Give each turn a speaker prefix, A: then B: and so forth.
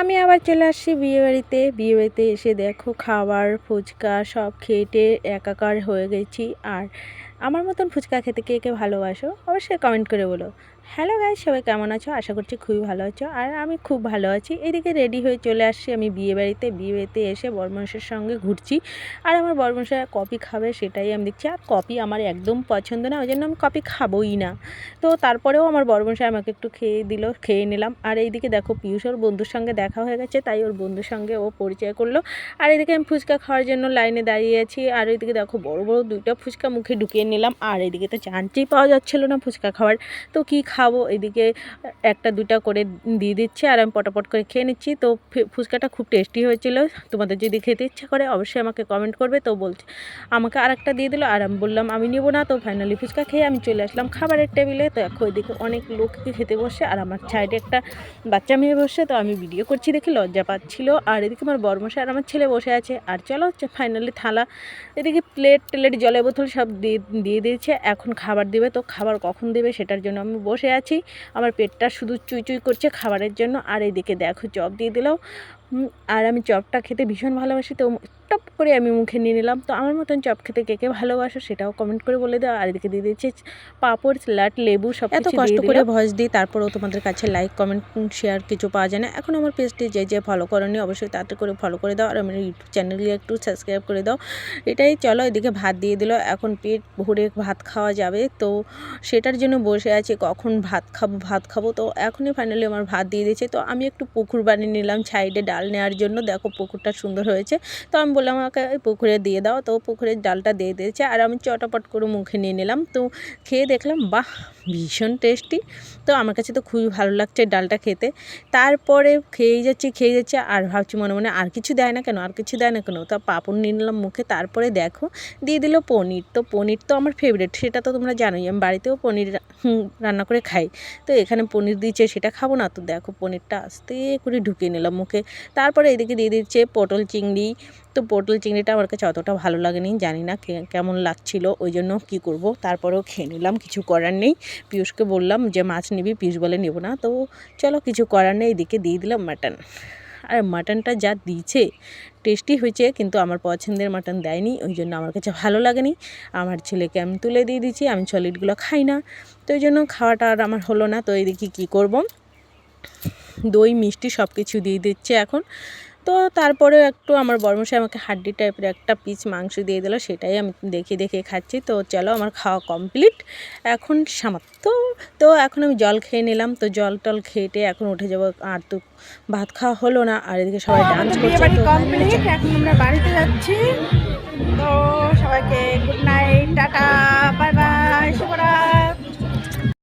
A: আমি আবার চলে আসছি বিয়েবাড়িতে বিয়েবাড়িতে এসে দেখো খাবার, ফুচকা সব খেটে একাকার হয়ে গেছি। আর আমার মতন ফুচকা খেতে কে কে ভালোবাসো? অবশ্যই কমেন্ট করে বলো। হ্যালো গাইজ সবাই কেমন আছো? আশা করছি খুবই ভালো আছো। আর আমি খুব ভালো আছি। এদিকে রেডি হয়ে চলে আসছি আমি বিয়েবাড়িতে বিয়েবাড়িতে এসে বর্মশের সঙ্গে ঘুরছি। আর আমার বর্মশা কপি খাবে সেটাই আমি দেখছি। আর কপি আমার একদম পছন্দ না, ওই জন্য আমি কপি খাবোই না। তো তারপরেও আমার বর্মশাই আমাকে একটু খেয়ে দিল, খেয়ে নিলাম। আর এইদিকে দেখো পিয়ুষ ওর বন্ধুর সঙ্গে দেখা হয়ে গেছে, তাই ওর বন্ধুর সঙ্গে ও পরিচয় করল। আর এদিকে আমি ফুচকা খাওয়ার জন্য লাইনে দাঁড়িয়ে আছি। আর এদিকে দেখো বড় বড় দুইটা ফুচকা মুখে ঢুকিয়ে নিলাম। আর এদিকে তো চান্সই পাওয়া যাচ্ছিল না ফুচকা খাওয়ার। তো কি খাব, এদিকে একটা দুটা করে দিয়ে দিচ্ছে আর আমি পটাপট করে খেয়ে নিচ্ছি। তো ফুচকাটা খুব টেস্টি হয়েছিল। তোমাদের যদি খেতে ইচ্ছা করে অবশ্যই আমাকে কমেন্ট করবে। তো বলছে, আমাকে আর একটা দিয়ে দিল আর আমি বললাম, আমি নেব না। তো ফাইনালি ফুচকা খেয়ে আমি চলে আসলাম খাবারের টেবিলে তো দেখো এদিকে অনেক লোককে খেতে বসে আর আমার সাইডে একটা বাচ্চা মেয়ে বসে। তো আমি ভিডিও করছি দেখে লজ্জা পাচ্ছিল। আর এদিকে আমার বর্মশাই আর আমার ছেলে বসে আছে। আর চলো ফাইনালি থালা, এদিকে প্লেট টেলেট জলের বোতল সব দিয়ে দিয়ে দিয়েছে। এখন খাবার দেবে। তো খাবার কখন দেবে সেটার জন্য আমি বসে আছি। আমার পেটটা শুধু চুই চুই করছে খাবারের জন্য। আর এদিকে দেখো, চপ দিয়ে দিলাম। আর আমি চপটা খেতে ভীষণ ভালোবাসি, তো টপ করে আমি মুখে নিয়ে নিলাম। তো আমার মতন চপ খেতে কে কে ভালোবাসো সেটাও কমেন্ট করে বলে দাও। আর এদিকে দিয়ে দিয়েছে পাঁপড় স্যালাড লেবু সব এত কষ্ট করে ভয়েস দিই তারপরেও তোমাদের কাছে লাইক কমেন্ট শেয়ার কিছু পাওয়া যায় না। এখন আমার পেজটি যে যে ফলো করনি অবশ্যই তাতে করে ফলো করে দাও। আর আমার ইউটিউব চ্যানেলকে একটু সাবস্ক্রাইব করে দাও। এটাই চলো এদিকে ভাত দিয়ে দিল। এখন পেট ভরে ভাত খাওয়া যাবে। তো সেটার জন্য বসে আছি। কখন ভাত খাব ভাত খাব? তো এখনই ফাইনালি আমার ভাত দিয়ে দিয়েছে। তো আমি একটু পুকুর বানিয়ে নিলাম সাইডে ডাল নেওয়ার জন্য। দেখো পুকুরটা সুন্দর হয়েছে। তো আমি বললাম আমাকে পুকুরে দিয়ে দাও। তো পুকুরের ডালটা দিয়ে দিয়েছে আর আমি চটাপট করে মুখে নিয়ে নিলাম। তো খেয়ে দেখলাম, বাহ, ভীষণ টেস্টি। তো আমার কাছে তো খুবই ভালো লাগছে ডালটা খেতে। তারপরে খেয়েই যাচ্ছি খেয়ে যাচ্ছে আর ভাবছি মনে মনে আর কিছু দেয় না কেন, আর কিছু দেয় না কেন। তো পাপড় নিয়ে নিলাম মুখে, তারপরে দেখো, দিয়ে দিল পনির। তো পনির তো আমার ফেভারিট সেটা তো তোমরা জানোই। আমি বাড়িতেও পনির রান্না করে খাই। তো এখানে পনির দিচ্ছে সেটা খাব না। তো দেখো পনিরটা আস্তে করে ঢুকিয়ে নিলাম মুখে। তারপরে এদিকে দিয়ে দিচ্ছে পটল চিংড়ি তো পটল চিংড়িটা আমার কাছে অতটা ভালো লাগেনি, জানি না কেমন লাগছিল, ওই জন্য কী করব? তারপরেও খেয়ে নিলাম, কিছু করার নেই। পিয়ুষকে বললাম যে, মাছ নিবি? পিয়ুষ বলে, নেব না। তো চলো কিছু করার নেই, এদিকে দিয়ে দিলাম মাটন। আর মাটনটা যা দিয়েছে, টেস্টি হয়েছে, কিন্তু আমার পছন্দের মাটন দেয়নি, ওই জন্য আমার কাছে ভালো লাগেনি। আমার ছেলেকে আমি তুলে দিয়ে দিয়েছি, আমি সলিডগুলো খাই না। তো ওই জন্য খাওয়াটা আর আমার হলো না, তো এদিকে কী করব? দই, মিষ্টি সব কিছু দিয়ে দিচ্ছে এখন। তো তারপরে একটু আমার বর্মশাই আমাকে হাড্ডি টাইপের একটা পিস মাংস দিয়ে দিল সেটাই আমি দেখে দেখে খাচ্ছি। তো চলো আমার খাওয়া কমপ্লিট এখন সামাত্য তো এখন আমি জল খেয়ে নিলাম। তো জল টল খেটে এখন উঠে যাব। আর তো ভাত খাওয়া হলো না। আর এদিকে সবাই ডান্স করছে।
B: এখন আমরা বাড়িতে যাচ্ছি। তো সবাইকে গুড নাইট টাটা।